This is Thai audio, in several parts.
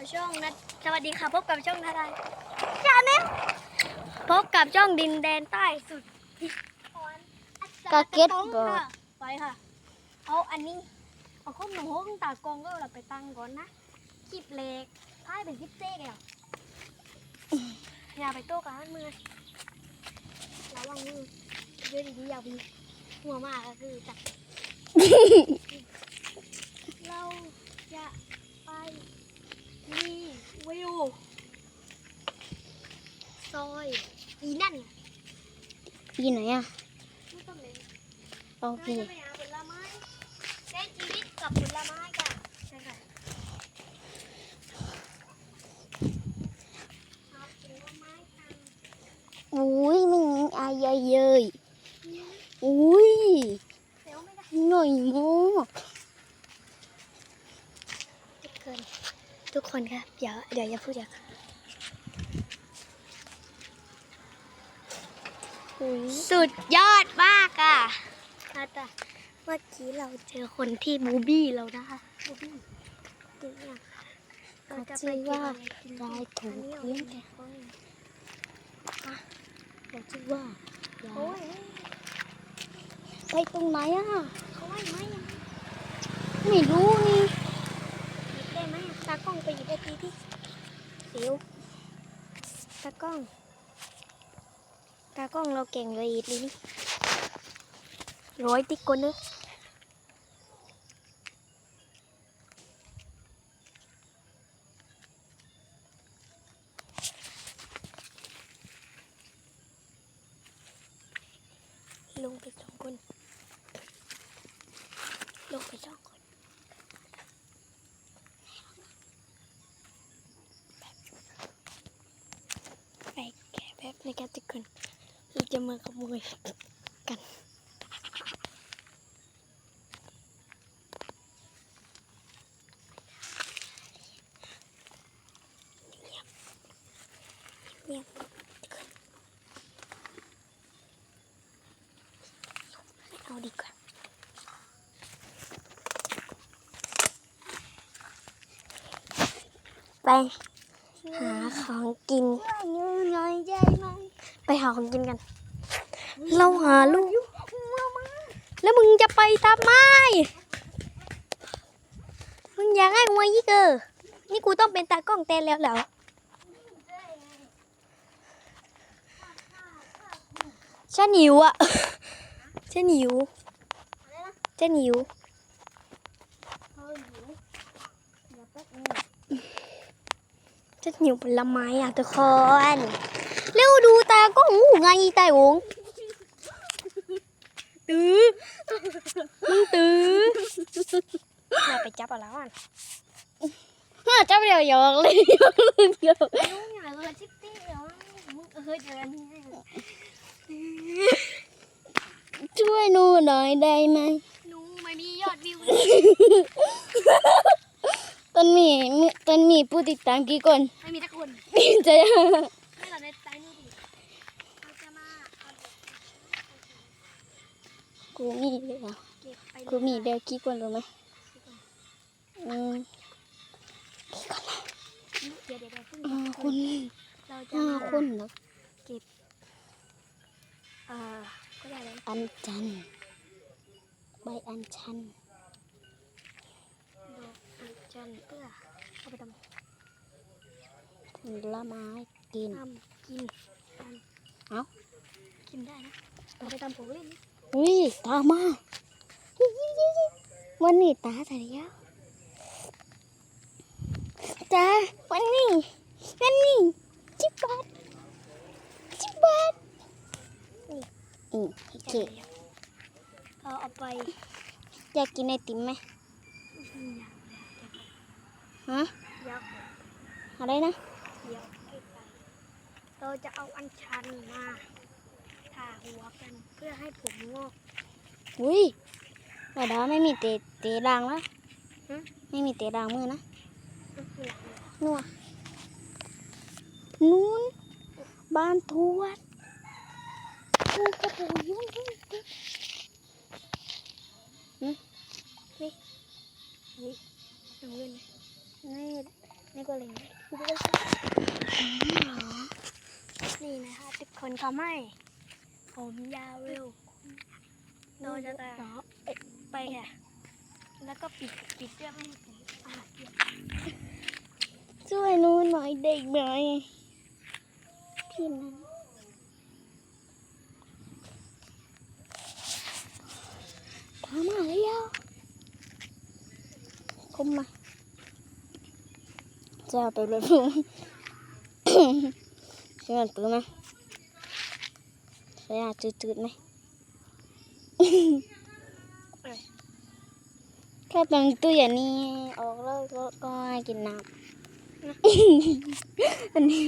เอาช่องนะสวัสดีค่ะพบกับช่องนาดายชาแนลพบกับช่องดินแดนใต้สุดกะเก็ตต้องบ่ค่ะไปค่ะ เอาอันนี้ เอาข้อมหนูห้องตากองก็เราไปตั้งก่อนนะคลิปเล็กท้ายเป็นคลิปเจ๊กแล้วอย่าไปโต้กับหันมือระวังมือเยอะดีๆอย่ามีหัวมากก็คือจัดเราจะไปรีวิว ซอยอีนั่นปีไหนอะไม่ต้องเลยเอาเราปีจะไปหาผลไม้ใช้ชีวิตกับผลไม้กันใช่ค่ะหาผลไม้กันอุ้ยไม่มีอะไรเยยอุ้ยเดี๋ยวไม่ได้หน่อยโมทุกคนทุกคนครับเดี๋ยวเดี๋ยวอย่าพูดอย่า อุ้ย สุดยอดมากอะอาตาเมื่อกี้เราเจอคนที่บูบี้เรานะคะบูบี้จริงอะเราจะไปชื่อเก็บว่าอะไรกินยายถูอันนี้เอาพื้นไปแต่โอ้ยเราชื่อว่ายาโอ้ยยไปตรงไหนอะเขาไม่ไม่ยังไม่รู้นี่หยิบได้ไหมตากล้องไปหยิบไอทีที่เดี๋ยวตากล้องตากล้องเราเก่งเลยอีกนี่ร้อยติ๊กคนเนอะลงไปสองคน ลงไปสองคน ไปแกะแป๊บนะครับทุกคน เราจะมาขโมยกัน เงียบเงียบทุกคนไม่เอาดีกว่าไปหาของกินยืนหน่อยใจไหม ไปหาของกินกัน เราหาลูก แล้วมึงจะไปทำไม มึงอยากให้งวยยี่เกอร์นี่กูต้องเป็นตากล้องเต้นแล้วเหรอฉันหิวอะฉันหิวฉันหิวฉันหิวผลไม้อะทุกคน เร็วดู กล้องหูไงอีตาหงตื้อมึงตื้อน่าไปจับเอาแล้วอะฮ่าจับเดียวหยอกเลยหยอกเลยหยอกลุงอย่าเลยชิปตี้เหรอมึงเออเดินช่วยหนูหน่อยได้ไหมลุงไม่มียอดวิวตอนมีตอนมีผู้ติดตามกี่คน ไม่มีทักคนจะไม่หรอในใจนู่นดิเราจะมาเอาเด็ก กูมีเลยอะเก็บไปกูมีเดียวกี่คนรู้ไหมอืมเดี๋ยวเดี๋ยวเดี๋ยวเพิ่งห้าคนเราจะห้ามาคนเหรอเอ่อก็ได้เลยอันจันทร์ใบอัญชันดอกอัญชันเพื่อเอาไปทำผลไม้กินทำกินกันเอ้ากินได้นะเอาไปทำของเล่นนะ อุ้ยตามาวันนี้ตาแต่เดียวตาวันนี้วันนี้จิบบาทจิบบาทนี่อืมโอเคเราเอาไปอยากกินไอติมไหมฮะยักษ์อะไรนะเดี๋ยวให้ไปเราจะเอาอัญชันมาทา หัวกันเพื่อให้ผมงอก อุ้ยแต่ดาไม่มีเตะเตะรางแล้วฮะไม่มีเตะรางมือนะก็คือนัวนู้นบ้านทวดโอ้โหยุ่งยุ่งยุ่งนี่น้ำเงินนี่นี่ก็เลยนี่นะคะทุกคนเขาไม่ ผมยาวเร็วโดนจะตายไปค่ะ แล้วก็ปิดปิดเสื้อไม่ให้ผมอะเดี๋ยวช่วยหนูหน่อยเด็กหน่อยพี่นั้นทำมาแล้วคมมาจะเอาไปเลยพุ่งใช่ไหมปืนไหม ใช่อาจืดๆไหมแค่เป็นตู้อย่างนี้ออกแล้วก็ก็ให้กินน้ำอันนี้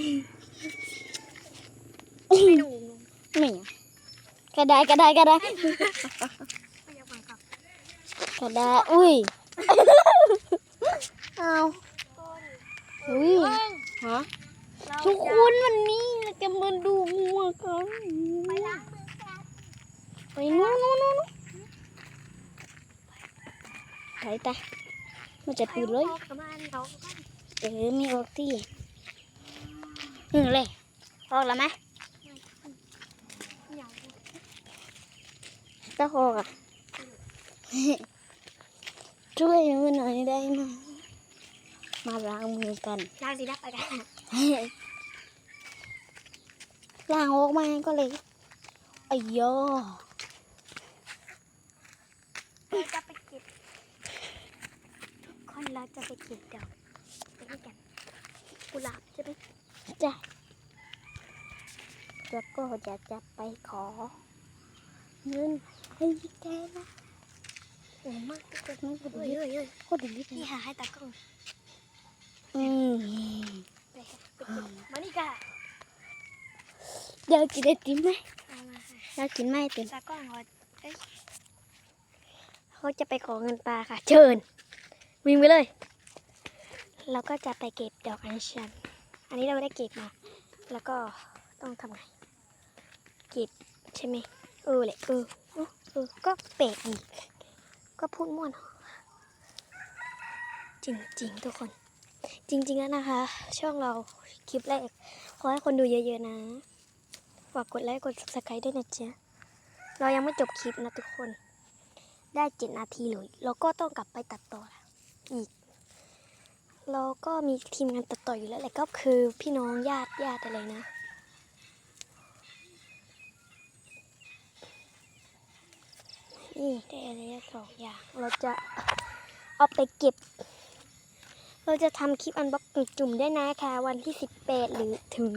ไม่ดูงงไม่อะกระดาษกระดาษกระดาษไม่อยากฟังครับกระดาษอุ้ยเอาอุ้ยฮะเราทุกคนวันนี้เราจะมาดูงัวกัน ไปล้างมือกัน ไปนู้นนู้นนู้นไปตามันจะตื่นเลยอาประมาณเราก็เออมีออกที่อืมเลยออกแล้วไหมอยากต้องออกอะช่วยมือหน่อยได้ไหมมาล้างมือกันล้างสินะไปกันล้างออกมาก็เลยอ้ยโย เราจะไปเก็บทุกคนเราจะไปเก็บดอกไปด้วยกันกุหลาบใช่ไหมจ้ะแล้วก็จะจะไปขอเงินให้แกนะโอ้มากทุกคนไม่พอเฮ้ยดีเฮ้ยเฮ้ยพอดีนี่หาให้ตากล้องอืมไปค่ะไปเก็บมานี่ค่ะเดี๋ยวกินไอติมไหมเอามาค่ะเดี๋ยวกินไม่ไอติมตากล้องเขาเอ้ย เขาจะไปขอเงินปลาค่ะ เชิญ วิ่งไปเลย เราก็จะไปเก็บดอกอัญชัน อันนี้เราไม่ได้เก็บมา แล้วก็ต้องทำไง เก็บใช่ไหมเออแหละเออเออเออก็เปรกอีก ก็พูดม่วนจริงๆ ทุกคน จริง ๆ แล้วนะคะ ช่องเราคลิปแรก ขอให้คนดูเยอะ ๆ นะ ฝากกดไลค์กด subscribe ด้วยนะจ๊ะ เรายังไม่จบคลิปนะทุกคน ได้เจ็ดนาทีเลยเราก็ต้องกลับไปตัดต่ออีกเราก็มีทีมงานตัดต่ออยู่แล้วแหละก็คือพี่น้องญาติญาติอะไรนะ นี่ได้อะไรสองอย่างเราจะเอาไปเก็บ เราจะทำคลิปอันบ็อกจุ่มได้นะคะ วันที่ 18 หรือถึง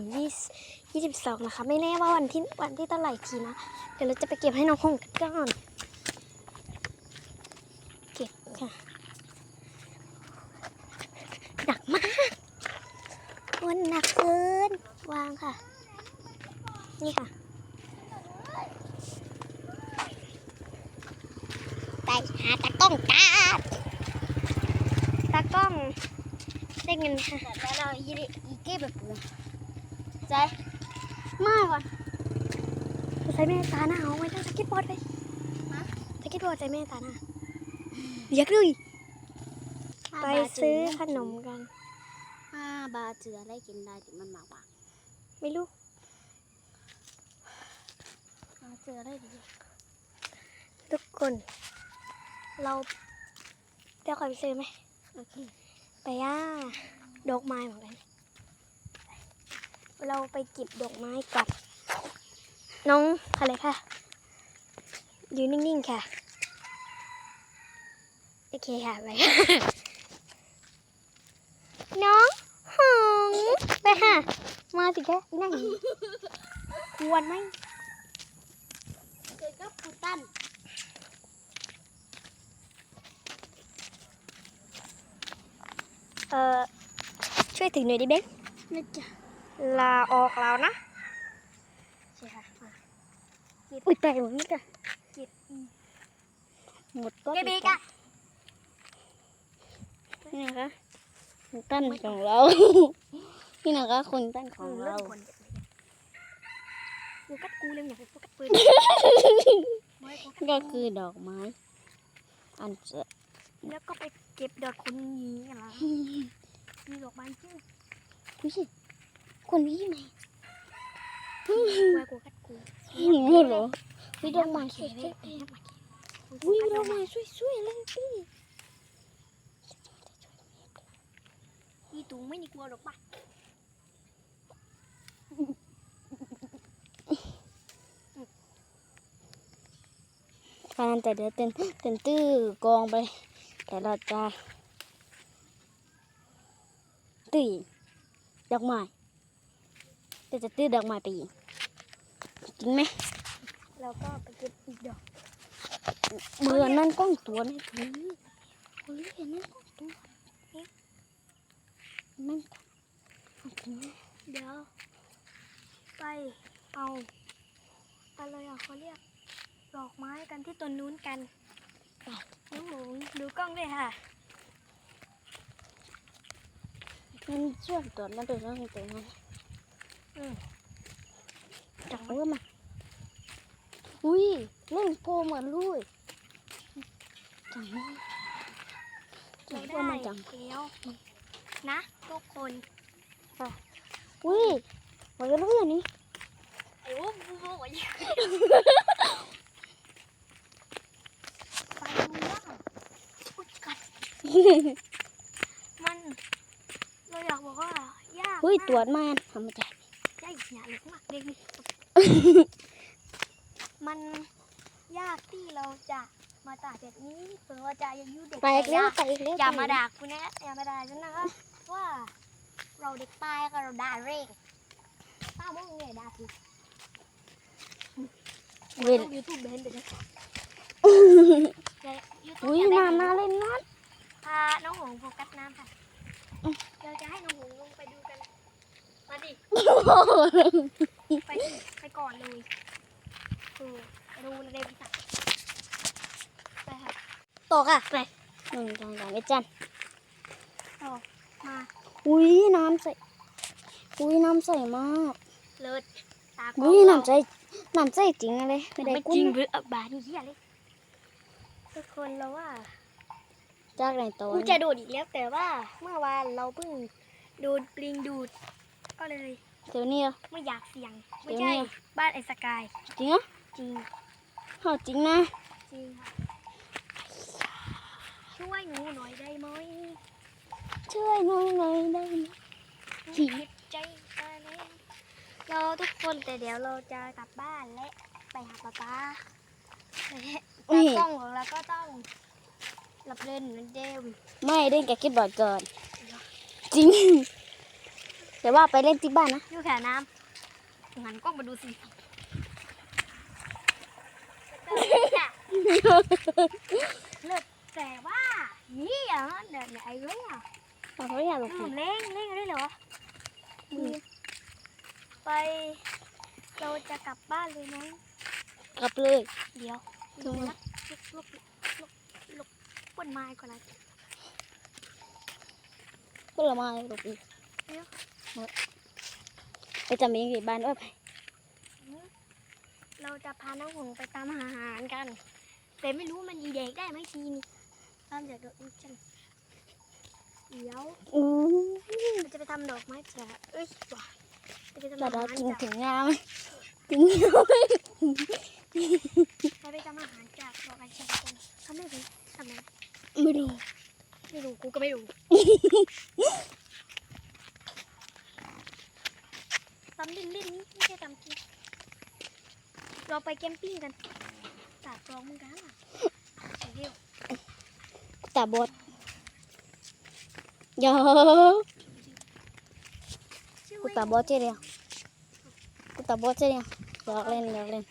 20 22 นะคะ ไม่แน่ว่าวันที่วันที่เท่าไหร่ทีนะ เดี๋ยวเราจะไปเก็บให้น้องหงกันก่อน ค่ะหนักมากวันหนักเกิน วางค่ะ นี่ค่ะ ไปหาตะกล้องกาดตากล้องได้เงินค่ะแต่เราอีอีเก็บแบบเปลือกใจมาก่อนใส่แม่ตาหน้าเอาไว้ตั้งสเก็ตบอร์ดไปสเก็ตบอร์ดใส่แม่ตาหน้า เรียกเลยไปซื้อขนมกันห้าบาทเจือได้กินได้ถึงมันมากว่าไม่รู้หาเจือได้ดีทุกคน เราเดี๋ยวขอไปซื้อไหมโอเคไปย่าดอกไม้เหมือนกันเราไปเก็บดอกไม้กับน้องอะไรค่ะยืนนิ่งๆค่ะโอเคค่ะไปน้องหงไปค่ะ มาสิคะอีนั่งอยู่ควรไหมเกิดกับปูตันเอ่อช่วยถึงหน่อยดิเบนนะจ๊ะลาออกแล้วนะใช่ค่ะมาเก็บอุ้ยตายหมดนี่จ้ะเก็บอีกหมดก็เก็บอีกอะ นี่นะคะคุณตั้นของเรา นี่นะคะคุณตั้นของเราโฟกัสกูเลยอยากไปโฟกัสปืนไม่โฟกัสก็คือดอกไม้ อันเจะแล้วก็ไปเก็บดอกคุณหยีกันละมีดอกบานชื่อดูสิคนนี้ไหมไว้กูกัดกูนี่เหรอวิดอกไม้สเขีวยเลยเขียนมาเขียนๆวิดอกไม้สวยๆเลยพี่ อีตูไม่นี่กลัวหรอกปะพานแต่เดี๋ยวเต้นเต้นตื้อกองไปแต่เราจะตื้อดอกไม้แต่จะตื้อดอกไม้ไปอีกจริงไหมเราก็ไปเก็บอีกดอกเบื่อนั่นกล้องตัวนี่เฮ้ยเฮ้ยเห็นนั่นกล้องตัว นั่นกล้องตัวเดี๋ยว ไปเอาอะไรอะเขาเรียกดอกไม้กันที่ต้นนู้นกันน้องหงดูกล้องด้วยค่ะ มันส่วนตัวนั่นตัวนั่นตัวนั้นอืมจับเออมา อุ้ยเล่นโพเหมือนลุยจังเลยจัเรางได้ว่ามันจังแล้ว นะทุกคนอุ้ยมันก็ลุยอันนี้ไอ้วุ้บวุ้บวุ้บไปดูว่าอุ๊ยกัดมัน เราอยากบอกว่ายากอุ้ยมากตรวจมาทำมาจากใช่หนาเล็กมากเด็กนี่มันยากที่เราจะมาตากแบบนี้เผื่อว่าจะอายุเด็กไปอีกแล้วแต่ไปอีกแล้วอย่ามาด่าคุณนะอย่ามาด่าฉันนะคะ ว่าเราเด็กตายก็เราด่าเร่งป้ามึงเนี่ยด่าถูกเว้นยูทูบเบนเดี๋ยวนะยูทูบอุ้ยจะได้นาเห็นนาเล่นนัดพาน้องหงโฟกัสน้ำค่ะเราจะให้น้องหงลงไปดูกันมาดิไปดิไปก่อนเลยเออไปดูในบริษัทไปค่ะตกอะไปหนึ่งสองสามไอ้จันต่อมา อุ้ยน้ำใสอุ้ยน้ำใสมากเลิศตากล้อุ้ยงน้ำใสน้ำใสจริงอะไรไม่ได้ไม่กุ้จริงนหรืออบานี่เหี้ยเลยทุกคนเราว่าจากไหนตัวกูจะดูดอีกแล้วแต่ว่าเมื่อวานเราเพิ่งดูดปลิงดูด ก็เลยเดี๋ยวนี้เหรอไม่อยากเสี่ยงไม่เดี๋ยวใช่เนี่ยบ้านไอ้สกายจริงเหรอจริงเอาจริงนะจริงค่ะช่วยหนูหน่อยได้ไหม ช่วยหน่อยหน่อยได้ไหมขีดใจตาแล้วเราทุกคนแต่เดี๋ยวเราจะกลับบ้านและไปหาป๊าป๊าและตากล้องของเราก็ต้องหลับเล่นเหมือนเดิมไม่เล่นกับคิดบอร์ดก่อนจริงแต่ว่าไปเล่นที่บ้านนะอยู่แถวน้ำหันกล้องมาดูสิเลิศแต่ว่านี่อะเดี๋ยวไหนเรื่องอะ เขาไม่อยากลงอืทุมนเล่งเล่งได้เหรออืมไป เราจะกลับบ้านเลยไหมกลับเลย เดี๋ยวทำไมนะลุกลุกลุกลุกป้นไม้ก่อนนะผลไม้ลูกอีกเดี๋ยวไปจำเป็นยังไงบ้านด้วยไปเราจะพาน้องหงไปตามหาอาหารกัน แต่ไม่รู้มันยีเด็กได้ไหมทีนี้ตามจากดอกจัน เดี๋ยวอือเราจะไปทำดอกไม้จากเอ้ยว้าจะไปทำแต่อาเราหารจริงจากถึงงามไหมถึงงามไหมเราไปทำอาหารจากดอกอัญชันกันทำไม่รู้ทำไมไม่รู้ไม่รู้กูก็ไม่รู้ทำเล่นๆนี่ไม่ใช่ทำจริงเราไปแคมปิ้งกันตากรองมึงกันอะเดี๋ยวตาบอด ยอชื่อกูว่าตาบอดเจ๊เดียวกูตาบอดเจ๊เดียวหยอกเล่นหยอกเล่น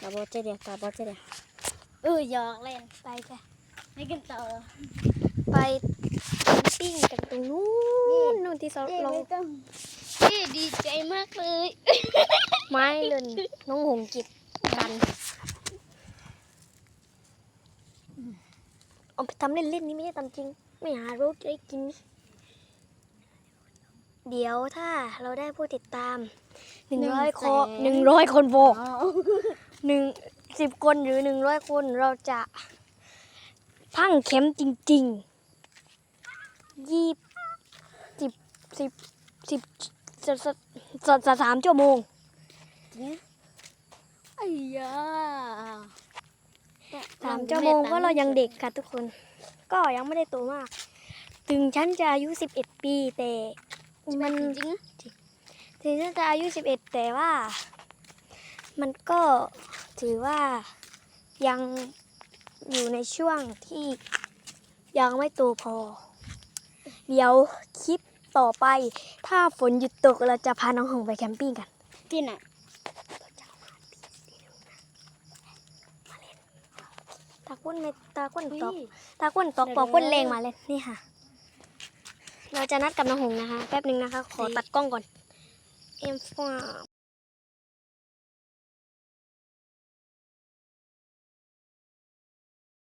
ตาบอดเจ๊เดียวตาบอดเจ๊เดียวเออหยอกเล่นไปจ้ะให้กันต่อไปแคมปิ้งกันตรงนู้นนู่นที่เราเจ๊เราไม่ต้องเจ๊ดีใจมากเลย ไม้เล่นน้องหงกิจกันเอาไปทำเล่นๆนี่ไม่ใช่ทำจริง ไม่หารถได้กิน เดี๋ยวถ้าเราได้ผู้ติดตามหนึ่งร้อยคนหนึ่งร้อยคนโบกหนึ่งสิบคนหรือหนึ่งร้อยคนเราจะตั้งเข็มป์จริงๆยี่สิบสิบสิบจะจะจะจะสามชั่วโมงไอ้ยาสามชั่วโมงเพราะเรายังเด็กค่ะทุกคน ก็ยังไม่ได้โตมาก ถึงฉันจะอายุสิบเอ็ดปีแต่ มันจริงถึงฉันจะอายุสิบเอ็ดแต่ว่า มันก็ถือว่ายังอยู่ในช่วงที่ยังไม่โตพอ เดี๋ยวคลิปต่อไป ถ้าฝนหยุดตกเราจะพาน้องหงไปแคมปิ้งกัน ที่ไหนตาก้นในตาก้นอุ้ยตอกตาก้นตอกเดี๋ยวปอกก้นเดี๋ยวแรงมาเลยนี่ค่ะ เราจะนัดกับน้องหงนะคะ แป๊บหนึ่งนะคะ ขอตัดกล้องก่อน เอ็มฟ้า